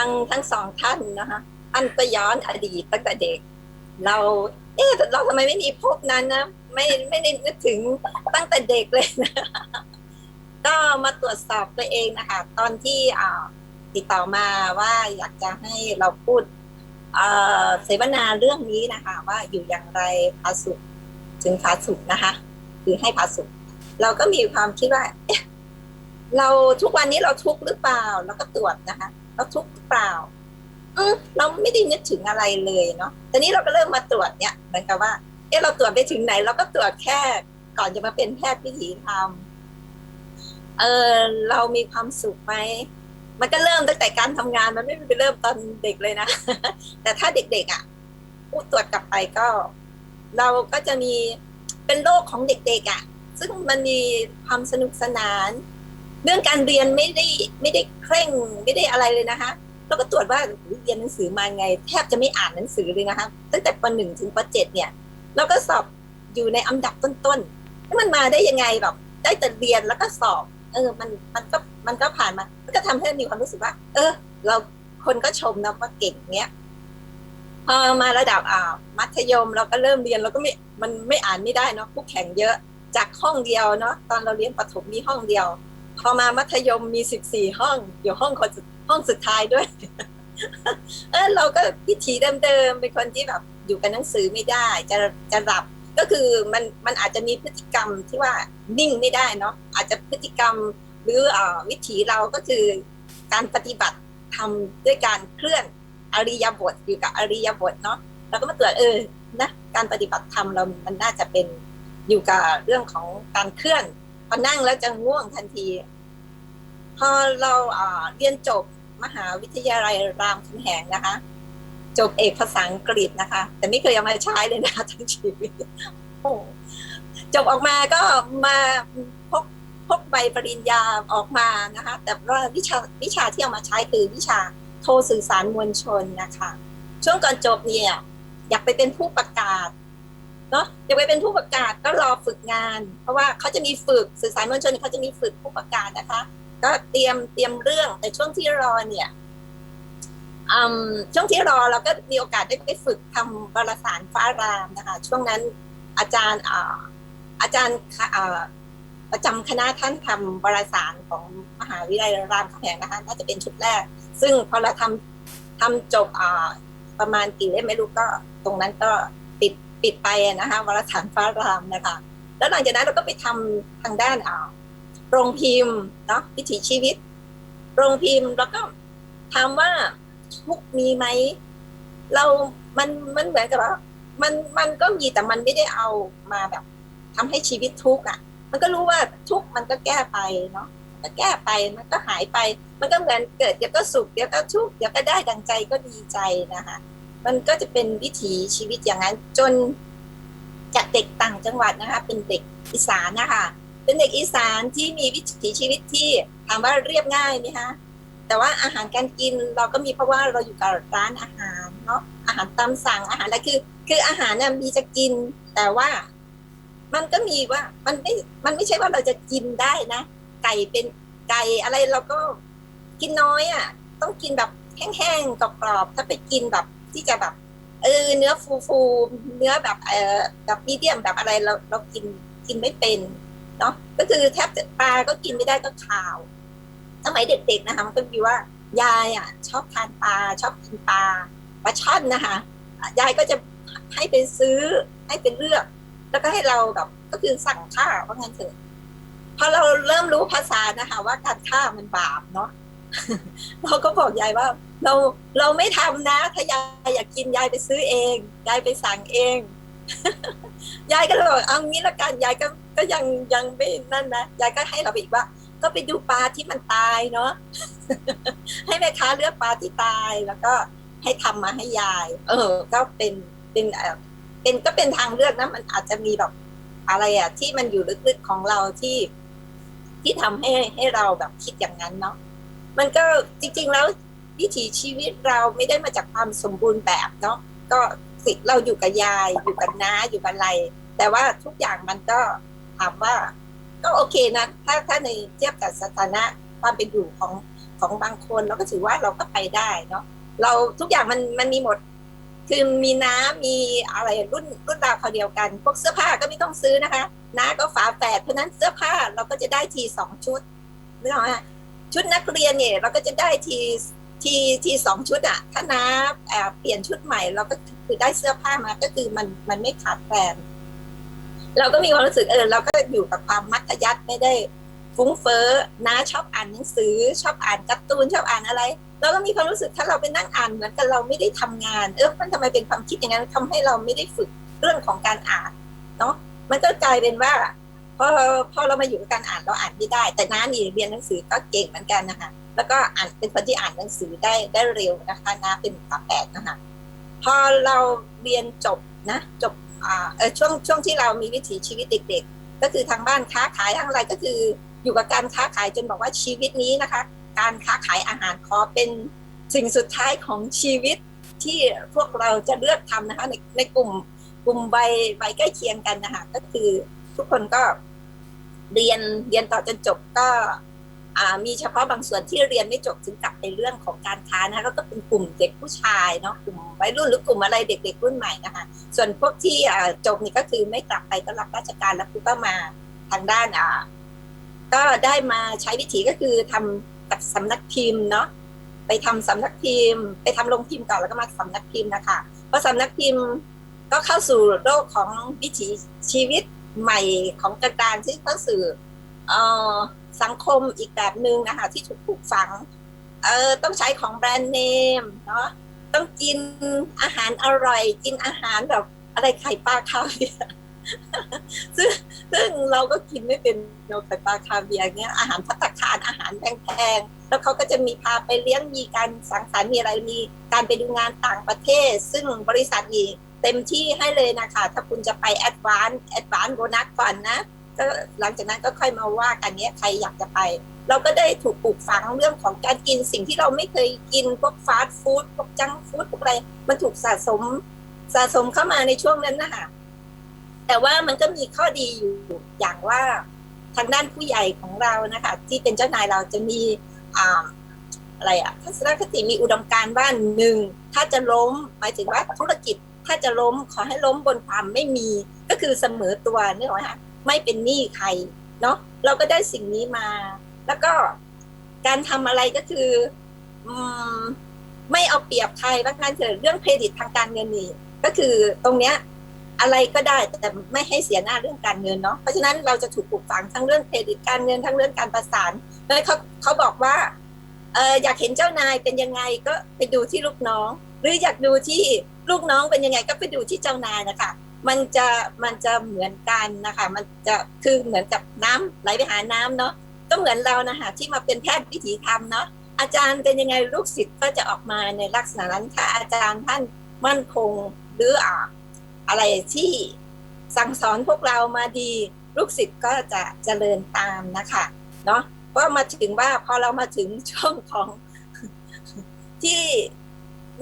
ฟังทั้งสองท่านนะคะท่านก็ย้อนอดีตตั้งแต่เด็ก เรา เอ๊ะเราทำไมไม่มีพบนั้นนะไม่ไม่ได้นึกถึงตั้งแต่เด็กเลยนะก็มาตรวจสอบตัวเองนะคะตอนที่ติดต่อมาว่าอยากจะให้เราพูดเอ่อเสวนาเรื่องนี้นะคะ ว่าอยู่อย่างไรผาสุขถึงผาสุขนะคะคือให้ผาสุขเราก็มีความคิดว่าเราทุกวันนี้เราทุกข์หรือเปล่าเราก็ตรวจนะคะ เราทุกข์เปล่า อืมเราไม่ได้นึกถึงอะไรเลยเนาะตอนนี้เราก็เริ่มมาตรวจเนี่ยเหมือนกับว่า เอ๊ะเราตรวจไปถึงไหน เราก็ตรวจแค่ ก่อนจะมาเป็นแพทย์วิถีธรรมเออเรามีความสุขไหมมันก็เริ่มตั้งแต่การทำงานมันไม่ไปเริ่มตอนเด็กเลยนะ แต่ถ้าเด็กๆอะพูดตรวจกลับไปก็ เราก็จะมีเป็นโลกของเด็กๆอะ ซึ่งมันมีความสนุกสนาน เรื่องการเรียนไม่ได้ไม่ได้เคร่งไม่ได้อะไรเลยนะคะเราก็ตรวจว่าเรียนหนังสือมาไง แทบจะไม่อ่านหนังสือเลยนะคะตั้งแต่ปหนึ่งถึงปเจ็ดเนี่ยเราก็สอบอยู่ในอันดับต้นๆแล้วมันมาได้ยังไงแบบได้แต่เรียนแล้วก็สอบ เออ มันมันก็มันก็ผ่านมามันก็ทำให้มีความรู้สึกว่า เออ เราคนก็ชมนะว่าเก่งเนี้ยพอมาระดับอ่ามัธยมเราก็เริ่มเรียนเราก็ไม่มันไม่อ่านไม่ได้เนาะคู่แข่งเยอะจากห้องเดียวเนาะตอนเราเรียนประถมมีห้องเดียว พอมามัธยมมีสิบสี่ห้อง อยู่ห้องคนห้องสุดท้ายด้วย เออเราก็พิธีเดิมๆเป็นคนที่แบบอยู่กับหนังสือไม่ได้ จะจะหลับก็คือมันมันอาจจะมีพฤติกรรมที่ว่านิ่งไม่ได้เนาะอาจจะพฤติกรรมหรืออวิถีเราก็คือการปฏิบัติทำด้วยการเคลื่อนอริยบทอยู่กับอริยบทเนาะเราก็มาตรวจเออนะการปฏิบัติธรรมเรามันน่าจะเป็นอยู่กับเรื่องของการเคลื่อน พอนั่งแล้วจะง่วงทันที พอเราเรียนจบมหาวิทยาลัยรามคำแหงนะคะ จบเอกภาษาอังกฤษนะคะ แต่ไม่เคยเอามาใช้เลยนะทั้งชีวิตจบออกมาก็มาพกพกใบปริญญาออกมานะคะ แต่ว่าวิชาวิชาที่เอามาใช้คือวิชาโทรสื่อสารมวลชนนะคะ ช่วงก่อนจบเนี่ย อยากไปเป็นผู้ประกาศ เนาะอยากไปเป็นผู้ประกาศก็รอฝึกงาน เพราะว่าเขาจะมีฝึกสื่อสารมวลชนเขาจะมีฝึกผู้ประกาศนะคะ ก็เตรียมเตรียมเรื่องแต่ช่วงที่รอเนี่ยช่วงที่รอเราก็มีโอกาสได้ไปฝึกทำวารสารฟ้ารามนะคะ ช่วงนั้นอาจารย์อาจารย์ประจำคณะท่านทำวารสารของมหาวิทยาลัยรามคำแหงนะคะน่าจะเป็นชุดแรก ซึ่งพอเราทำทำจบประมาณกี่เล่มไม่รู้ก็ตรงนั้นก็ปิด ปิดไปนะคะวารสารฟ้ารามนะคะแล้วหลังจากนั้นเราก็ไปทำทางด้านอ่าโรงพิมพ์เนาะวิถีชีวิต โรงพิมพ์แล้วก็ถามว่าทุกมีไหมเรา มันมันเหมือนกับว่ามันมันก็มีแต่มันไม่ได้เอามาแบบทำให้ชีวิตทุกข์อะ มันก็รู้ว่าทุกข์มันก็แก้ไปเนาะก็แก้ไปมันก็หายไป มันก็เหมือนเกิดเดี๋ยวก็สุขเดี๋ยวก็ทุกข์เดี๋ยวก็ได้ดังใจก็ดีใจนะคะ มันก็จะเป็นวิถีชีวิตอย่างนั้น จนจากเด็กต่างจังหวัดนะคะ เป็นเด็กอีสานนะคะเป็นเด็กอีสานที่มีวิถีชีวิตที่ถามว่าเรียบง่ายไหมคะแต่ว่าอาหารการกินเราก็มีเพราะว่าเราอยู่กับร้านอาหารเนาะอาหารตามสั่งอาหารอะไรคือ คืออาหารเนี่ยมีจะกิน แต่ว่ามันก็มีว่ามันไม่มันไม่ใช่ว่าเราจะกินได้นะไก่เป็นไก่อะไรเราก็กินน้อยอะ ต้องกินแบบแห้งๆกรอบๆถ้าไปกินแบบ ที่จะแบบเออเนื้อฟูๆเนื้อแบบเออแบบมีเดียมแบบอะไรเราเรากินกินไม่เป็นเนาะก็คือแทบจะปลาก็กินไม่ได้ก็ข่าวสมัยเด็กๆนะคะ มันก็มีว่ายายอะ ชอบทานปลาชอบกินปลาปลาช่อนนะคะยายก็จะให้ไปซื้อให้เป็นเลือก แล้วก็ให้เราแบบก็คือสั่งข้าวว่างั้นเถอะพอเราเริ่มรู้ภาษานะคะ ว่าการฆ่ามันบาปเนาะ เราก็บอกยายว่า เราเราไม่ทำนะ ถ้ายายอยากกินยายไปซื้อเองยายไปสั่งเอง ยายก็เลยบอกเอางี้ละกันยายก็ก็ยังยังไม่นั่นนะยายก็ให้เราไปอีกว่า ก็ไปดูปลาที่มันตายเนาะให้แม่ค้าเลือกปลาที่ตายแล้วก็ให้ทำมาให้ยาย เออ ก็เป็นเป็นเออเป็นก็เป็นทางเลือกนะมันอาจจะมีแบบอะไรอะที่มันอยู่ลึกๆของเราที่ ที่ทำให้ให้เราแบบคิดอย่างนั้นเนาะ มันก็จริงๆแล้ววิถีชีวิตเราไม่ได้มาจากความสมบูรณ์แบบเนาะก็สิเราอยู่กับยายอยู่กับน้าอยู่กับอะไร แต่ว่าทุกอย่างมันก็ถามว่า ก็โอเคนะถ้าถ้าในเทียบกับสถานะความเป็นอยู่ของของบางคนเราก็ถือว่าเราก็ไปได้เนาะเราทุกอย่างมันมันมีหมดคือมีน้ำมีอะไรรุ่นรุ่นราวเขาวเดียวกัน พวกเสื้อผ้าก็ไม่ต้องซื้อนะคะน้าก็ฝาแฝดเพราะฉะนั้นเสื้อผ้าเราก็จะได้ทีสองชุดนึกออกไหม ชุดนักเรียนเนี่ยเราก็จะได้ทีทีทีสองชุดอะถ้าน้าแอบเปลี่ยนชุดใหม่เราก็คือได้เสื้อผ้ามาก็คือมันมันไม่ขาดแคลนเราก็มีความรู้สึกเออเราก็อยู่กับความมัธยัติไม่ได้ฟุ้งเฟ้อน้าชอบอ่านหนังสือ ชอบอ่านการ์ตูนชอบอ่านอะไรเราก็มีความรู้สึกถ้าเราไปนั่งอ่านเหมือนกับเราไม่ได้ทำงาน เออมันทำไมเป็นความคิดอย่างนั้นทำให้เราไม่ได้ฝึกเรื่องของการอ่านเนาะมันก็กลายเป็นว่า พอพอเรามาอยู่กับการอ่านเราอ่านไม่ได้ แต่น้านี่เรียนหนังสือก็เก่งเหมือนกันนะคะแล้วก็อ่านเป็นคนที่อ่านหนังสือได้ได้เร็วนะคะน้าเป็นฝาแฝดนะคะพอเราเรียนจบนะจบอ่าเออช่วงช่วงที่เรามีวิถีชีวิตเด็ก ๆ ก็คือทางบ้านค้าขายทางอะไรก็คืออยู่กับการค้าขายจนบอกว่าชีวิตนี้นะคะ การค้าขายอาหารขอเป็นสิ่งสุดท้ายของชีวิตที่พวกเราจะเลือกทำนะคะในในกลุ่มกลุ่มใบใบใกล้เคียงกันนะคะก็คือทุกคนก็ เรียนเรียนต่อจนจบก็มีเฉพาะบางส่วนที่เรียนไม่จบถึงกลับในเรื่องของการค้านะคะก็เป็นกลุ่มเด็กผู้ชายเนาะกลุ่มวัยรุ่นหรือกลุ่มอะไรเด็กๆรุ่นใหม่นะคะส่วนพวกที่จบนี่ก็คือไม่กลับไปก็รับราชการแล้วก็มาทางด้านอ่าก็ได้มาใช้วิธีก็คือทำกับสำนักพิมพ์เนาะไปทำสำนักพิมพ์ ไปทำโรงพิมพ์ก่อนแล้วก็มาสำนักพิมพ์นะคะเพราะสำนักพิมพ์ก็เข้าสู่โลกของวิถีชีวิต ใหม่ของการที่เขาสู่ออสังคมอีกแบบหนึ่งนะคะที่ถูกปลูกฝัง เออต้องใช้ของแบรนด์เนมเนาะต้องกินอาหารอร่อย กินอาหารแบบอะไรไข่ปลาคาเวียร์ซึ่งซึ่งเราก็กินไม่เป็นโนไข่ปลาคาเวียเนี้ยอาหารพัตตาคารอาหารแพงๆแล้วเขาก็จะมีพาไปเลี้ยงมีการสังสรรค์มีอะไรมีการไปดูงานต่างประเทศ ซึ่งบริษัทนี้ เต็มที่ให้เลยนะคะ ถ้าคุณจะไปแอดวานซ์แอดวานซ์โบนัสก่อนนะก็หลังจากนั้นก็ค่อยมาว่ากันเนี้ยใครอยากจะไป เราก็ได้ถูกปลูกฝังเรื่องของการกินสิ่งที่เราไม่เคยกินพวกฟาสต์ฟู้ดพวกจังฟู้ดพวกอะไร มันถูกสะสมสะสมเข้ามาในช่วงนั้นนะคะแต่ว่ามันก็มีข้อดีอยู่อย่างว่าทางด้านผู้ใหญ่ของเรานะคะ ที่เป็นเจ้านายเราจะมีอ่าอะไรอะทัศนคติมีอุดมการณ์ว่าหนึ่งถ้าจะล้มหมายถึงว่าธุรกิจ ถ้าจะล้มขอให้ล้มบนความไม่มี ก็คือเสมอตัวนึกออคะไม่เป็นหนี้ใครเนาะเราก็ได้สิ่งนี้มา แล้วก็การทำอะไรก็คืออืมไม่เอาเปรียบใครแล้วกันเถอะเรื่องเครดิตทางการเงินนี่ก็คือตรงเนี้ยอะไรก็ได้แต่ไม่ให้เสียหน้าเรื่องการเงินเนาะเพราะฉะนั้นเราจะถูกปลูกฝังทั้งเรื่องเครดิตการเงินทั้งเรื่องการประสานแล้วเขาเขาบอกว่า เอออยากเห็นเจ้านายเป็นยังไงก็ไปดูที่ลูกน้อง หรืออยากดูที่ลูกน้องเป็นยังไงก็ไปดูที่เจ้านายนะคะมันจะมันจะเหมือนกันนะคะมันจะคือเหมือนกับน้ำไหลไปหาน้ำเนาะก็เหมือนเรานะคะที่มาเป็นแพทย์วิถีธรรมเนาะอาจารย์เป็นยังไงลูกศิษย์ก็จะออกมาในลักษณะนั้นถ้าอาจารย์ท่านมั่นคงหรืออ่าอะไรที่สั่งสอนพวกเรามาดีลูกศิษย์ก็จะเจริญตามนะคะเนาะ ก็มาถึงว่าพอเรามาถึงช่วงของที่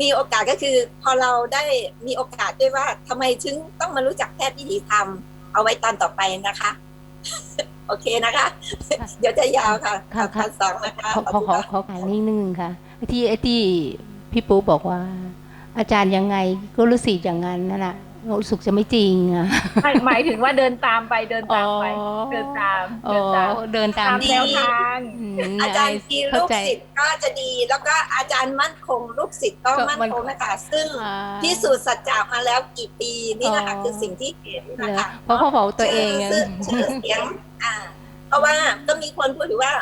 มีโอกาสก็คือ พอเราได้มีโอกาสด้วยว่าทำไมถึงต้องมารู้จักแพทย์วิถีธรรม เอาไว้ตอนต่อไปนะคะ โอเคนะคะ เดี๋ยวจะยาวค่ะค่ะค่ะพันสองนะคะขอขขออบคุณขอค่ะขอขายนิดนึงค่ะที่ไอ้ที่พี่ปุ๊บอกว่า อาจารย์ยังไงก็รู้สึกอย่างนั้นนั่นแหละ รู้สึกจะไม่จริงอะไม่หมายถึงว่าเดินตามไปเดินตามไปอ๋อเดินตามอ๋อเดินตามเดินตามตามที่แนวทาง มอาจารย์กีลูเข้ากใจ ศิษย์ก็จะดี แล้วก็อาจารย์มั่นคงลูกศิษย์ก็ก็มั่นมั่นคงนะคะซึ่งอ่า พิสูจน์สัจจะมาแล้วกี่ปีนี่นะคะอ๋อ คือสิ่งที่เห็นเหรนะอคะ เพราะเขาบอกตัวเองอะ ชื่ชื่อเสียง อ่า เพราะว่าก็มีคนพูดอยู่ว่า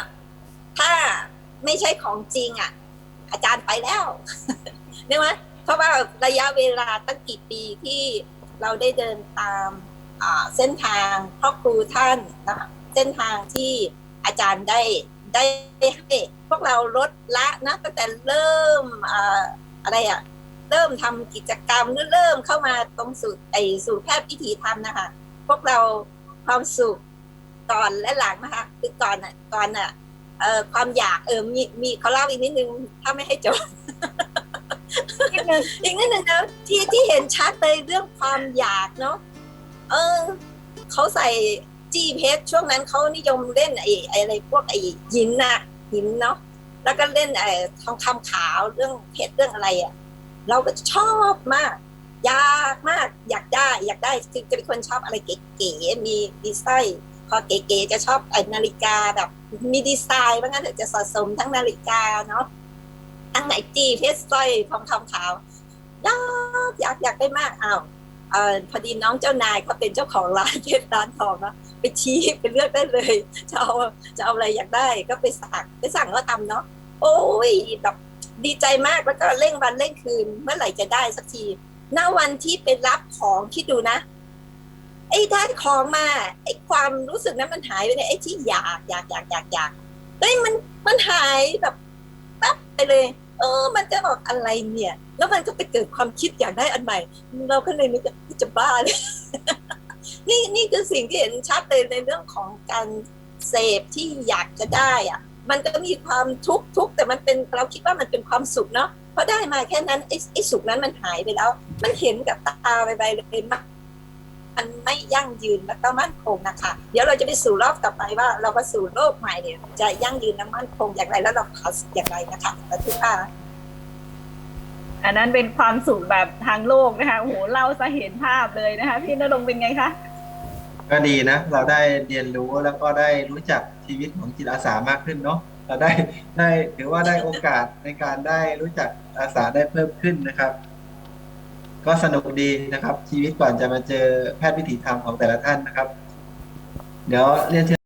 ถ้าไม่ใช่ของจริงอะ อาจารย์ไปแล้วเนี่ยไหม เพราะว่าระยะเวลาตั้งกี่ปีที่เราได้เดินตามเส้นทางพ่อครูท่านนะคะเส้นทางที่อาจารย์ได้ได้ให้พวกเราลดละนะตั้งแต่เริ่มออะไรอะเริ่มทำกิจกรรมหรือเริ่มเข้ามาตรงสู่ไอสู่แพทย์พิธีธรรมนะคะพวกเราความสุขก่อนและหลังนะคะคือก่อนอะก่อนอะเอ่อความอยากเออมีมีเขาเล่าอีกนิดนึงถ้าไม่ให้จบ นิดนึงอีกนิดนึงนะที่ที่เห็นชัดเลยเรื่องความอยากเนาะเออเขาใส่จีเพชรช่วงนั้นเขานิยมเล่นไอ้อะไรพวกไอ้หินน่ะหินเนาะแล้วก็เล่นไอ้ทองคำขาวเรื่องเพชรเรื่องอะไรอะ เราก็ชอบมาก อยากมากอยากได้ อยากได้คือจะเป็นคนชอบอะไรเก๋ๆมีดีไซน์พอเก๋ๆจะชอบไอ้นาฬิกาแบบ มีดีไซน์ว่างั้นถอะจะสะสมทั้งนาฬิกาเนาะ ทั้งไหนจีเพชรสร้อยทองคำขาวอยากอยากอยากได้มากอ้าวเออพอดีน้องเจ้านายเขาเป็นเจ้าของร้านเพชรร้านทองเนาะไปชี้ไปเลือกได้เลยจะเอาจะเอาอะไรอยากได้ก็ไปสั่งไปสั่งก็ทำเนาะโอ้ยแบบดีใจมากแล้วก็เร่งวันเร่งคืน เมื่อไหร่จะได้สักทีณวันที่ไปรับของคิดดูนะไอ้ได้ของมาไอ้ความรู้สึกนั้นมันหายไปเลยไอ้ที่อยากอยากอยากอยากอยากเฮ้ยมันมันหายแบบปั๊บไปเลย เออ มันจะบอกอะไรเนี่ย แล้วมันก็ไปเกิดความคิดอยากได้อันใหม่ เราก็เลยนึกว่าจะบ้าเลยนี่นี่คือสิ่งที่เห็นชัดเลยในเรื่องของการเสพที่อยากจะได้อะมันก็มีความทุกข์ทุกข์แต่มันเป็นเราคิดว่ามันเป็นความสุขเนาะเพราะได้มาแค่นั้นไอ้ไอ้สุขนั้นมันหายไปแล้ว มันเห็นกับตาไปไปเลยมาก มันไม่ยั่งยืนและก็มั่นคงนะคะ เดี๋ยวเราจะไปสู่รอบต่อไปว่าเราไปสู่โลกใหม่เนี่ยจะยั่งยืนและมั่นคงอย่างไรแล้วเราขัดอย่างไรนะคะขอบคุณค่ะอันนั้นเป็นความสุขแบบทางโลกนะคะโอ้โหเล่าซะเห็นภาพเลยนะคะ พี่นรงค์เป็นไงคะก็ดีนะ เราได้เรียนรู้แล้วก็ได้รู้จักชีวิตของจิตอาสามากขึ้นเนาะเราได้ได้ถือว่าได้โอกาสในการได้รู้จักอาสาได้เพิ่มขึ้นนะครับ ก็สนุกดีนะครับ ชีวิตก่อนจะมาเจอแพทย์วิถีธรรมของแต่ละท่านนะครับ เดี๋ยวเรียนเชิญ